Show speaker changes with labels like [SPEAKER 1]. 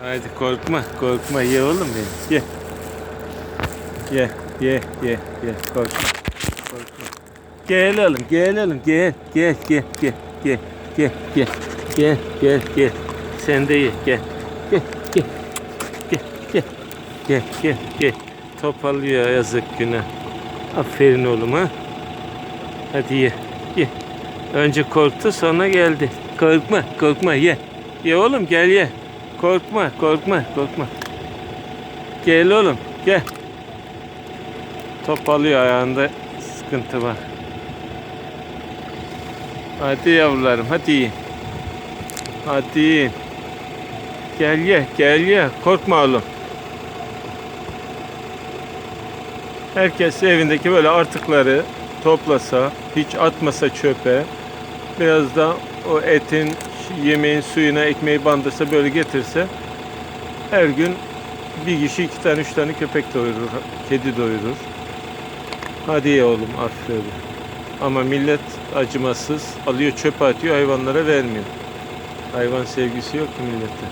[SPEAKER 1] Haydi korkma, korkma. Ye oğlum benim. Ye. Ye, ye, ye, ye. Korkma. Korkma. Gel oğlum, gel oğlum. Gel, gel, gel, gel, gel, gel, gel. Gel, gel, gel. Sen de ye, gel. Gel, gel. Gel, gel. Gel, gel, gel. Topalıyor yazık günah. Aferin oğlum ha. Hadi ye, ye. Önce korktu sonra geldi. Korkma, korkma ye. Ye oğlum gel ye. Korkma, korkma, korkma. Gel oğlum, gel. Topalıyor ayağında sıkıntı var. Hadi yavrularım, hadi. Hadi. Gel ye, gel ye. Korkma oğlum. Herkes evindeki böyle artıkları toplasa, hiç atmasa çöpe, biraz da o etin, yemeğin suyuna ekmeği bandırsa böyle getirse her gün bir kişi iki tane üç tane köpek doyurur, kedi doyurur. Hadi ye oğlum aferin. Ama millet acımasız alıyor çöpe atıyor hayvanlara vermiyor. Hayvan sevgisi yok ki millette.